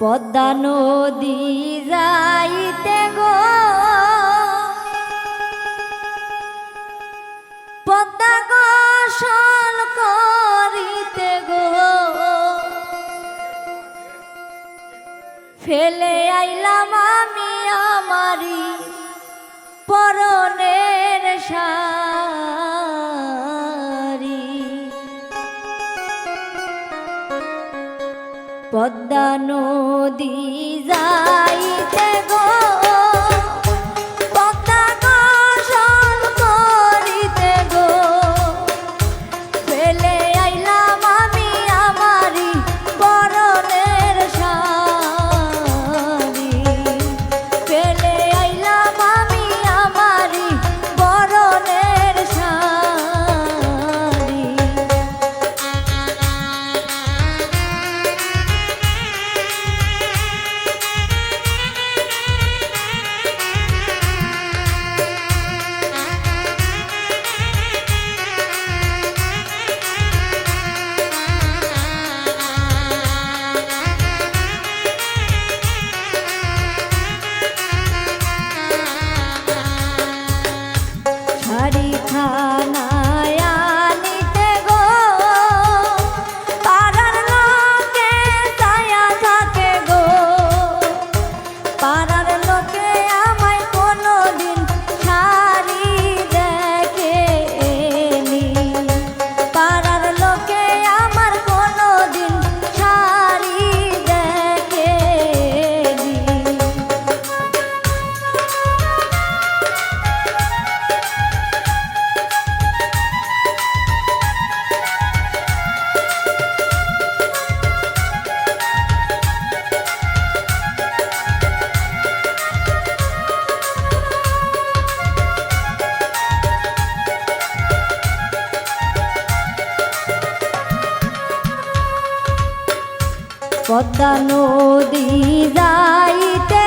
পদ্মা নদী যাইতে গো। পদ্মা গোসল করিতে গো। ফেলে আইলাম আমি আমারি পরনের সা পদ্মা নদী যাইতে গো। পদ্মা নদী যাইতে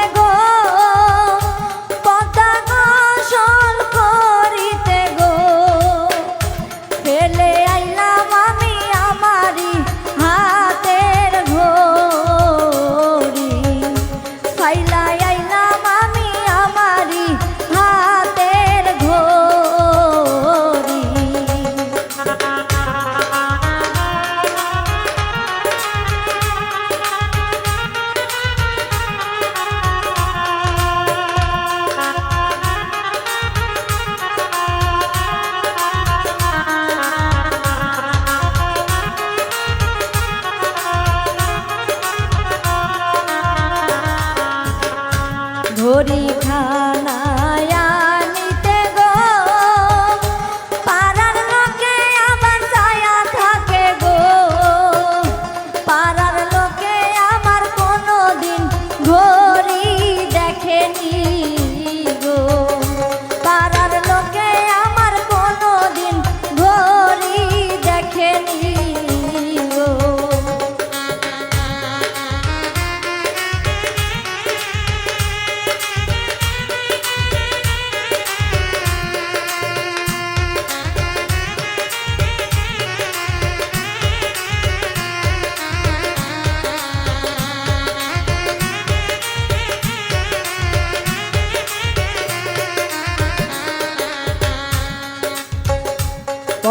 পরীক্ষা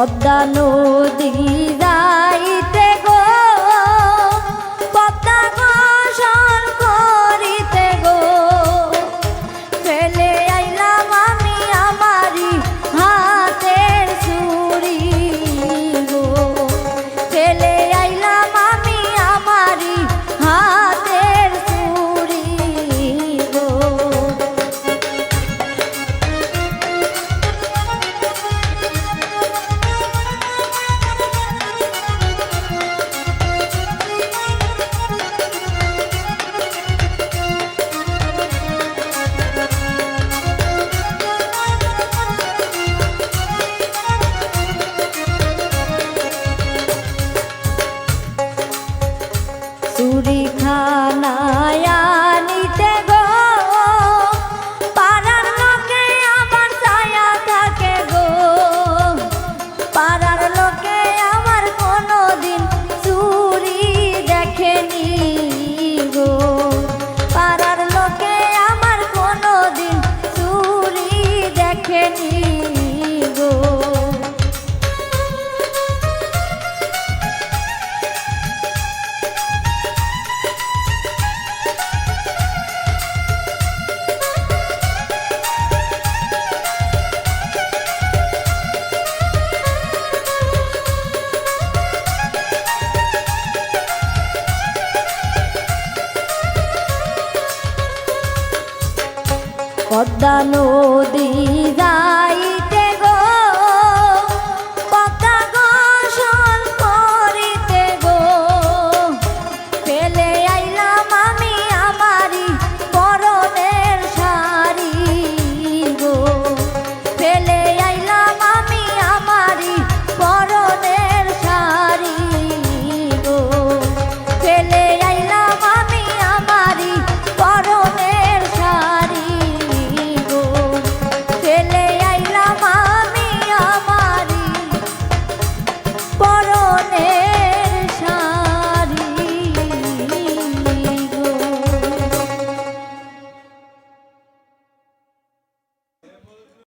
পদ্মা নদী পদ্মা নদী যাই